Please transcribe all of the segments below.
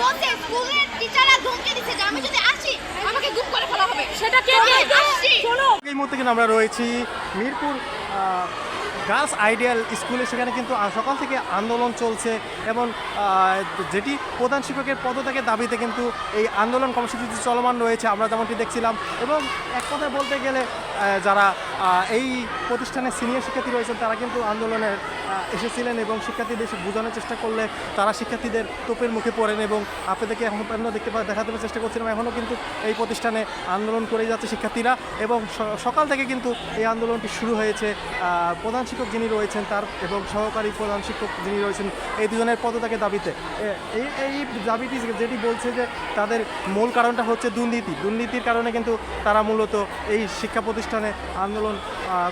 বলছে স্কুলের টিচাররা ধমকে দিচ্ছে যে আমি যদি আসি আমাকে গুম করে ফেলা হবে। সেটা কে আসছি এই মুহূর্তে কিন্তু আমরা রয়েছি মিরপুর গার্লস আইডিয়াল স্কুলে। সেখানে কিন্তু সকাল থেকে আন্দোলন চলছে এবং যেটি প্রধান শিক্ষকের পদত্যাগের দাবিতে কিন্তু এই আন্দোলন কর্মসূচিটি চলমান রয়েছে। আমরা যেমনটি দেখছিলাম। এবং এক কথায় বলতে গেলে যারা এই প্রতিষ্ঠানের সিনিয়র শিক্ষার্থী রয়েছেন তারা কিন্তু আন্দোলনের এসেছিলেন এবং শিক্ষার্থীদের বোঝানোর চেষ্টা করলে তারা শিক্ষার্থীদের তোপের মুখে পড়েন এবং আপনাদেরকে এখন পর্যন্ত দেখতে পা- দেখাতে চেষ্টা করছিলাম। এখনও কিন্তু এই প্রতিষ্ঠানে আন্দোলন করে যাচ্ছে শিক্ষার্থীরা এবং সকাল থেকে কিন্তু এই আন্দোলনটি শুরু হয়েছে। প্রধান শিক্ষক যিনি রয়েছেন তার এবং সহকারী প্রধান শিক্ষক যিনি রয়েছেন, এই দুজনের পদত্যাগের দাবিতে। এই এই দাবিটি যেটি বলছে যে তাদের মূল কারণটা হচ্ছে দুর্নীতি। দুর্নীতির কারণে কিন্তু তারা মূলত এই শিক্ষা প্রতিষ্ঠানে আন্দোলন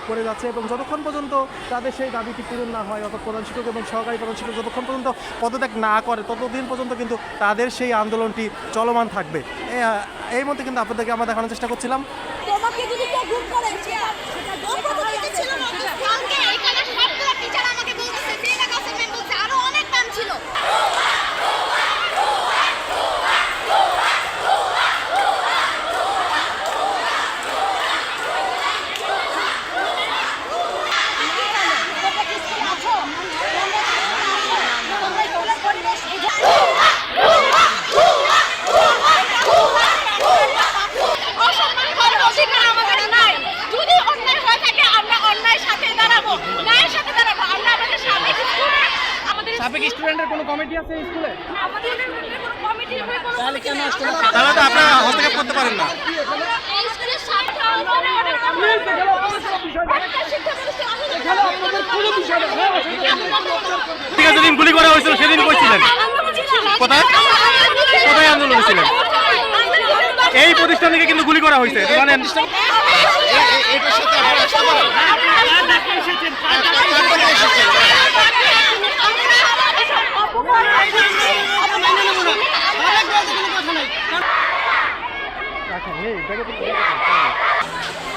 করে যাচ্ছে এবং যতক্ষণ পর্যন্ত তাদের সেই দাবিটি পূরণ না হয়, অর্থাৎ প্রধান শিক্ষক এবং সহকারী প্রধান শিক্ষক যতক্ষণ পর্যন্ত পদত্যাগ না করে, ততদিন পর্যন্ত কিন্তু তাদের সেই আন্দোলনটি চলমান থাকবে। এই মধ্যে কিন্তু আপনাদেরকে আমরা দেখানোর চেষ্টা করছিলাম। যদি কেউ করে সেটা ছিল না কালকে এখানে টিচার আমাকে সাবেক স্টুডেন্টের কোনো কমিটি আছে স্কুলে? আমাদের কোনো কমিটি হয়ে কোনো তাহলে তো আপনারা হস্তক্ষেপ করতে পারেন না। আছে যেদিন গুলি করা হয়েছিল সেদিন কইছিলেন। কোথায়? কোথায় আন্দোলন ছিলেন? এই প্রতিষ্ঠান থেকে কিন্তু গুলি করা হয়েছে মানে 肯定งหนุ่มก็